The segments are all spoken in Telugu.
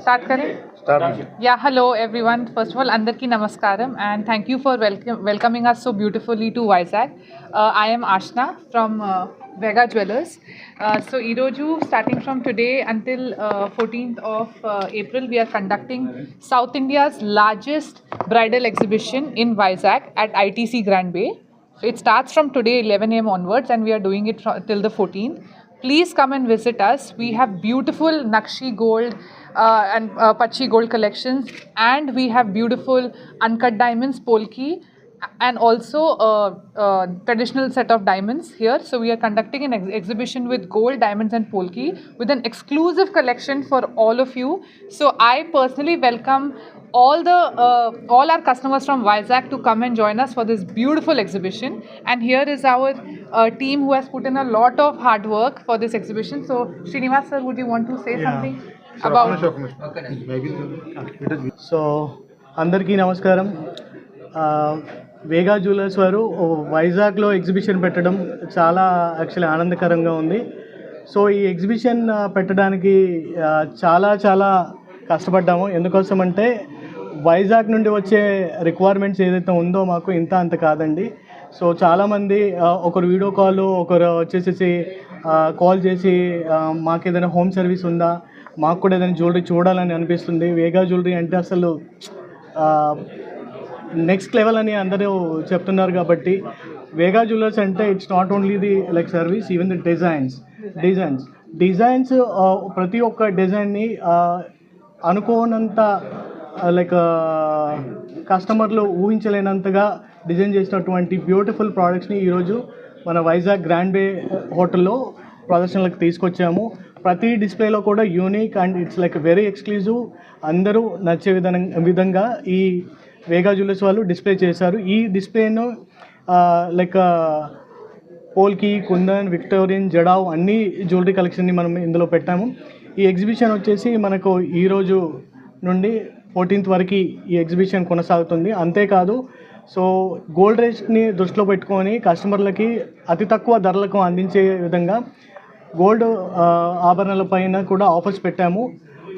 Start starting. Yeah, hello everyone. First of all, andar ki namaskaram and thank you for welcoming us so beautifully to Vizag. Uh, I am Ashna from uh, Vega Jewelers. Uh, so, Iroju, starting from today until 14th of April, we are conducting South India's largest bridal exhibition in Vizag at ITC Grand Bay. It starts from today 11 am onwards and we are doing it till the 14th. Please come and visit us. We have beautiful Nakshi gold uh, and uh, Pachi gold collections, and we have beautiful uncut diamonds, polki, and also a, a traditional set of diamonds here. So we are conducting an ex- exhibition with gold, diamonds, and polki with an exclusive collection for all of you. So I personally welcome all the uh, all our customers from Vizag to come and join us for this beautiful exhibition. And here is our uh, team who has put in a lot of hard work for this exhibition. So Srinivas sir, would you want to say Yeah. something about? So అందరికీ నమస్కారం ఆ, వేగా జ్యువెలర్స్ వారు వైజాగ్లో ఎగ్జిబిషన్ పెట్టడం చాలా యాక్చువల్లీ ఆనందకరంగా ఉంది. సో ఈ ఎగ్జిబిషన్ పెట్టడానికి చాలా చాలా కష్టపడ్డాము. ఎందుకోసం అంటే వైజాగ్ నుండి వచ్చే రిక్వైర్మెంట్స్ ఏదైతే ఉందో మాకు ఇంత అంత కాదండి. సో చాలామంది ఒకరు వీడియో కాల్ ఒకరు వచ్చేసేసి కాల్ చేసి మాకు ఏదైనా హోమ్ సర్వీస్ ఉందా? మాకు కూడా ఏదైనా జ్యువెలరీ చూడాలని అనిపిస్తుంది. వేగా జ్యువెలరీ అంటే అసలు నెక్స్ట్ లెవెల్ అని అందరూ చెప్తున్నారు కాబట్టి వేగా జ్యువెలర్స్ అంటే it's not only the like service even the designs designs designs ప్రతి ఒక్క డిజైన్ని uh, అనుకోనంత uh, లైక్ కస్టమర్లు uh, ఊహించలేనంతగా డిజైన్ చేసినటువంటి బ్యూటిఫుల్ ప్రోడక్ట్స్ని ఈరోజు మన వైజాగ్ గ్రాండ్ బే హోటల్లో ప్రదర్శనలకు తీసుకొచ్చాము. ప్రతి డిస్ప్లేలో కూడా unique and it's like very exclusive అందరూ నచ్చే విధంగా విధంగా ఈ వేగా జ్యువెలర్స్ వాళ్ళు డిస్ప్లే చేశారు. ఈ డిస్ప్లేను లైక్ పోల్కి కుందన్ విక్టోరియన్ జడావ్ అన్ని జ్యువెలరీ కలెక్షన్ని మనం ఇందులో పెట్టాము. ఈ ఎగ్జిబిషన్ వచ్చేసి మనకు ఈరోజు నుండి ఫోర్టీన్త్ వరకు ఈ ఎగ్జిబిషన్ కొనసాగుతుంది. అంతేకాదు సో గోల్డ్ రేట్ని దృష్టిలో పెట్టుకొని కస్టమర్లకి అతి తక్కువ ధరలకు అందించే విధంగా గోల్డ్ ఆ, ఆభరణాల పైన కూడా ఆఫర్స్ పెట్టాము.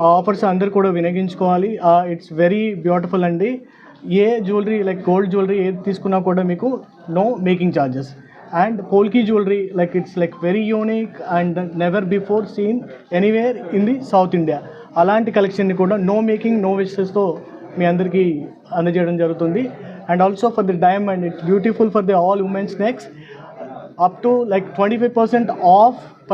ఆ ఆఫర్స్ అందరు కూడా వినియోగించుకోవాలి. ఇట్స్ వెరీ బ్యూటిఫుల్ అండి. ఏ జ్యువెలరీ లైక్ గోల్డ్ జ్యువెలరీ ఏది తీసుకున్నా కూడా మీకు no making charges and polki jewellery like it's like very unique and never before seen anywhere in the south India అలాంటి కలెక్షన్ని కూడా నో మేకింగ్ నో విషెస్తో మీ అందరికీ అందజేయడం జరుగుతుంది. And also for the diamond it's beautiful for the all womens next up to like twenty five percent off